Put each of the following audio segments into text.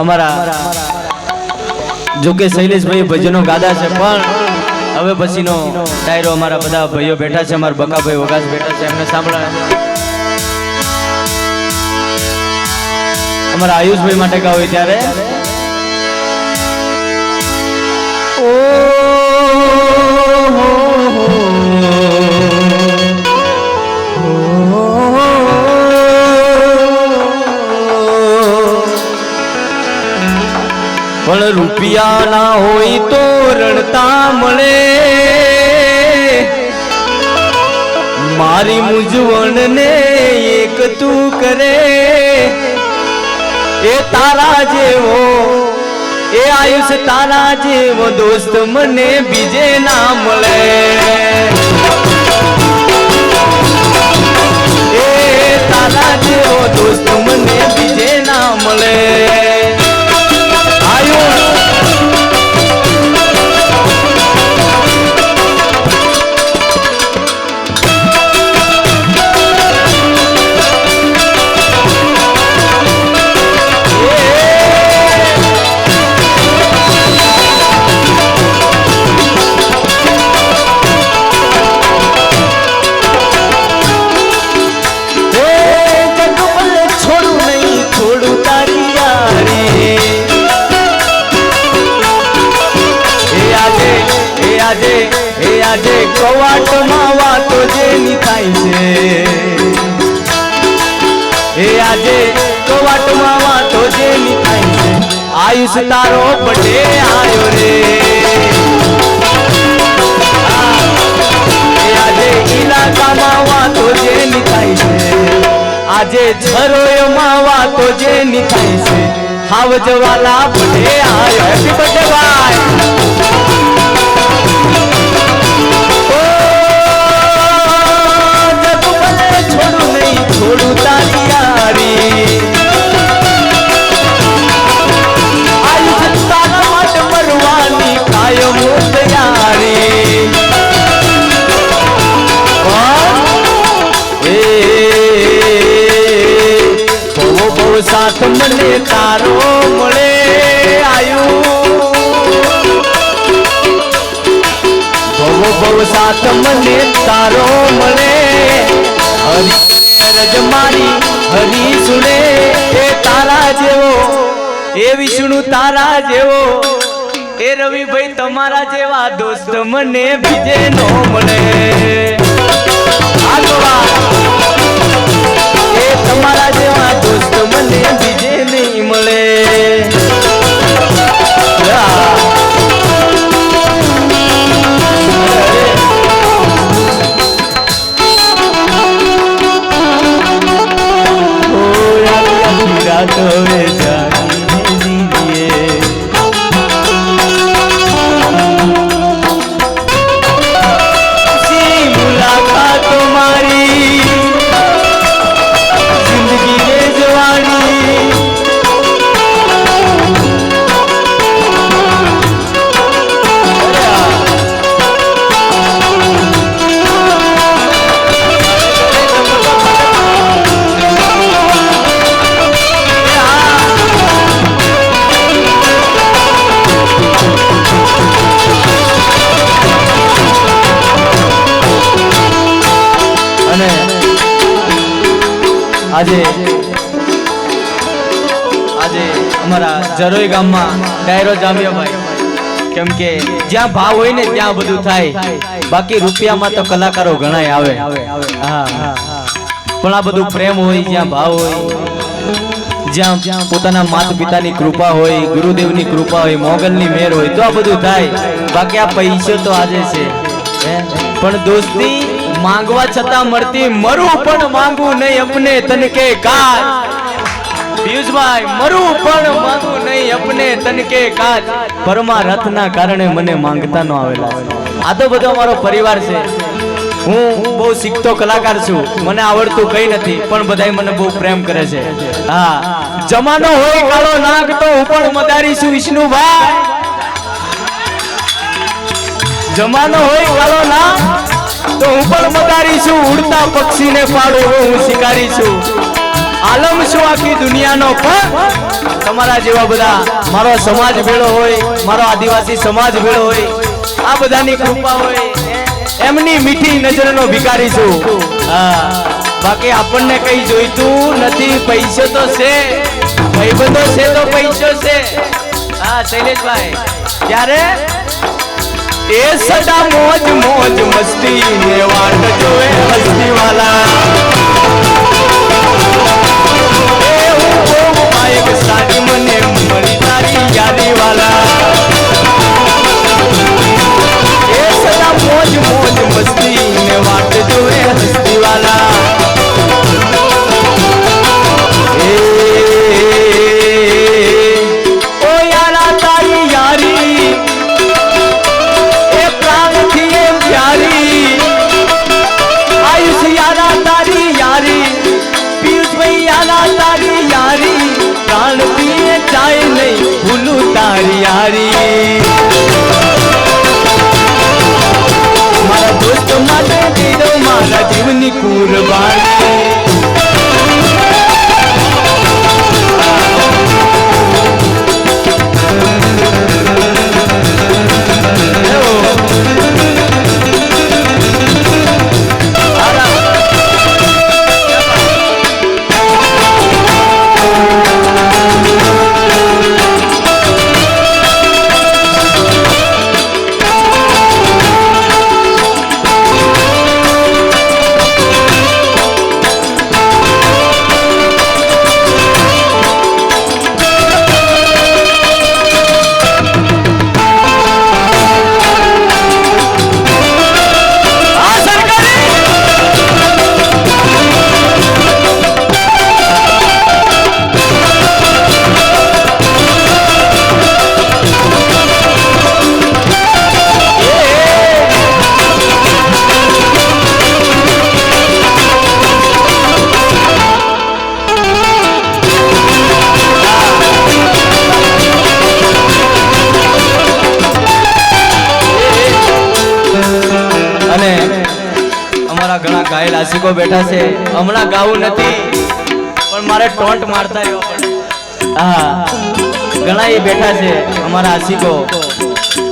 અમારા જોકે શૈલેષભાઈ ભજનો ગાદા છે, પણ હવે પછીનો ડાયરો અમારા બધા ભાઈઓ બેઠા છે, અમારા બકાભાઈ વગાસ બેઠા છે, એમને સાંભળવા. અમારા આયુષભાઈ માટે ગાવ હોય ત્યારે પણ રૂપિયા ના હોય તો રણતા મળે. મારી મૂંઝવણ ને એક તું કરે. એ તારા જેવો, એ આયુષ તારા જેવો દોસ્ત મને બીજે ના મળે. એ તારા જેવો દોસ્ત કવાટમાં વાતો જેની થાય છે. એ આજે કવાટમાં વાતો જેની થાય છે. આયુષ તારો પટે આયો રે. આજે ઇલાકામાં વાતો જેની થાય છે. આજે છરોયમાં વાતો જેની થાય છે. હાવજવાલા પટે આયો. હેપી બર્થડે ભાઈ. મને તારો મળે આયુ. બહુ સાથ મને તારો મળે. હરી મારી, હરી સુને એ તારા જેવો, એ વિષ્ણુ તારા જેવો. એ રવિભાઈ તમારા જેવા દોસ્ત મને બીજે નો મળે. આજે આજે અમારા જરોઈ ગામમાં ડાયરો જામ્યો ભાઈ. કેમ કે જ્યાં ભાવ હોય ને ત્યાં બધું થાય. બાકી રૂપિયામાં તો કલાકારો ઘણાય આવે. હા પણ આ બધું પ્રેમ હોય, જ્યાં ભાવ હોય, જ્યાં પોતાના માતા પિતાની કૃપા હોય, ગુરુદેવની કૃપા હોય, મોગલની મેર હોય, તો આ બધું થાય. બાકી આ પૈસો તો આજે છે? પણ દોસ્તી માંગવા છતાં મળતી મરું પણ માંગું નહીં અપને તનકે કાચ પિયુષભાઈ, મરું પણ માંગું નહીં અપને તનકે કાચ પરમારથના કારણે મને માંગતા ન આવેલા. આ તો બધો અમારો પરિવાર છે. હું બહુ શીખતો કલાકાર છું. મને આવડતું કઈ નથી, પણ બધાય મને બહુ પ્રેમ કરે છે. હા. જમાનો હોય કાળો નાગ તો હું પણ મદારી છું વિષ્ણુભાઈ. જમાનો હોય કાળો નાગ તો હું પણ મદારી છું. ઉડતા પક્ષીને પાડો હું શિકારી છું. આલમ શું આખી દુનિયાનો, પણ તમારા જેવા બધા, મારો સમાજ ભેળો હોય, મારો આદિવાસી સમાજ ભેળો હોય, આ બધાની કૃપા હોય, એમની મીઠી નજરનો ભિકારી છું. હા, બાકી આપણને કઈ જોઈતું નથી, પૈસો તો છે. ભાઈબંધો છે તો પૈસો છે. હા, શૈલેષભાઈ ત્યારે એ સદા મોજ મોજ મસ્તી ને વાટ જોવે હસ્તી વાલા ઘણા આશિકો બેઠા છે. હમણાં ગાવું નથી, પણ મારે ટોન્ટ મારતા. હા, ઘણા એ બેઠા છે અમારા આશિકો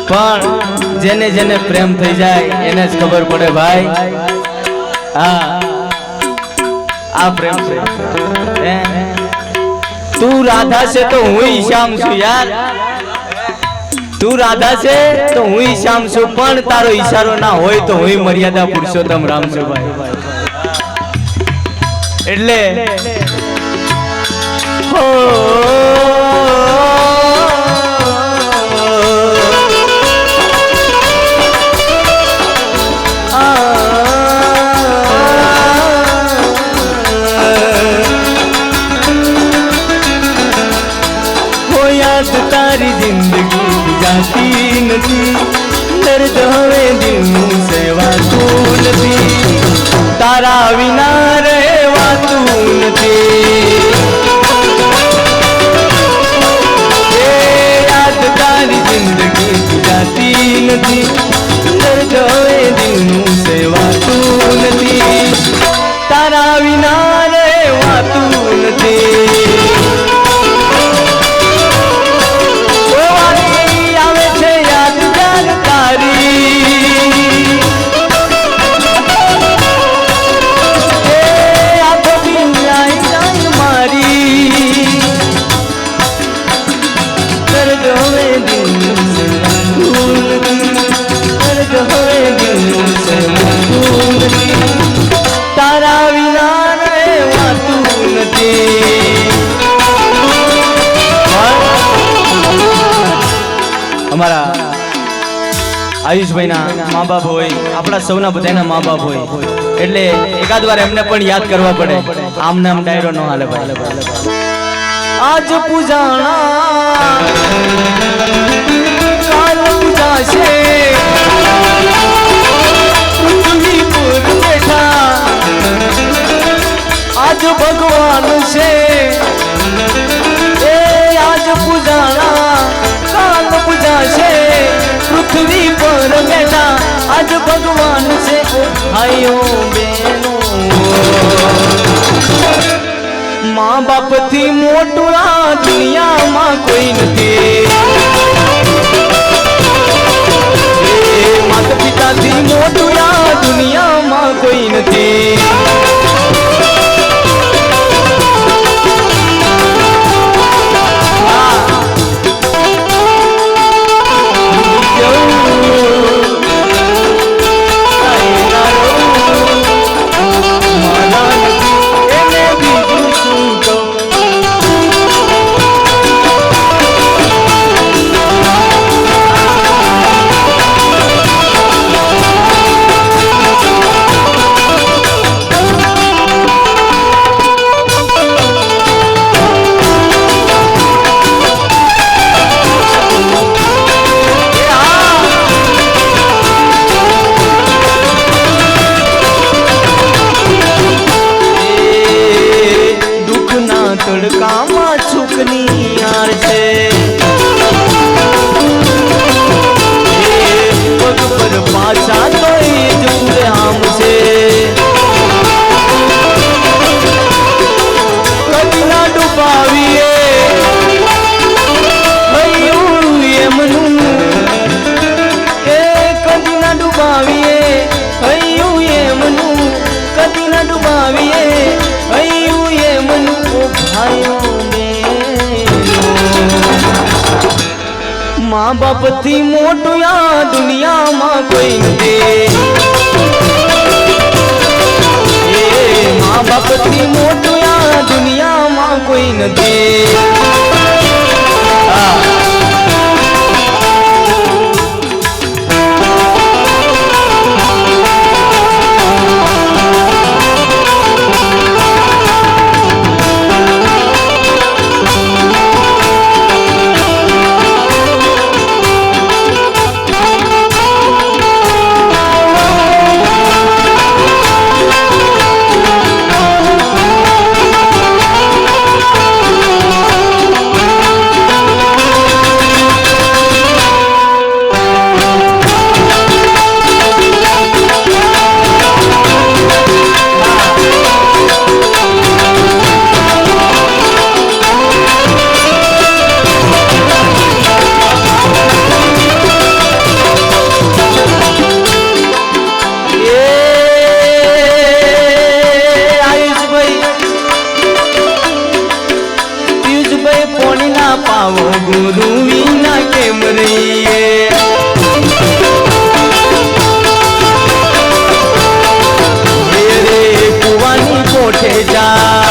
પણ જેને જેને પ્રેમ થઈ જાય, એને જ ખબર પડે ભાઈ. હા, આ પ્રેમ છે. તું રાધા છે તો હું શ્યામ છું યાર. તું રાધા છે તો હું શ્યામ છું. પણ તારો ઈશારો ના હોય તો હું મર્યાદા પુરુષોત્તમ રામ છું ભાઈ. એટલે હો જાતી નથી. દર્દ હવે દિલનું સેવાતું નથી. તારા વિના રહેવાતું નથી યાદ તારી જિંદગી જાતી નથી. દર્દ હવે આયુષભાઈના મા બાપ હોય આપણા સૌના બધાના મા બાપ હોય. એટલે એકાદ વાર એમને પણ યાદ કરવા પડે. આમ નામ ડાયરો ન હાલે ભાઈ. આજ પૂજાણા. મા બાપથી મોટું આ દુનિયામાં કોઈ નથી. મા બાપથી મોટું આ દુનિયામાં કોઈ નથી. ওঠে যায়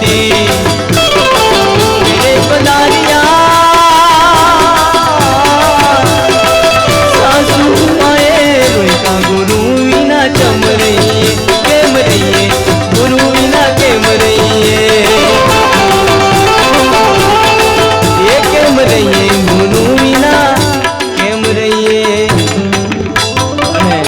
ti.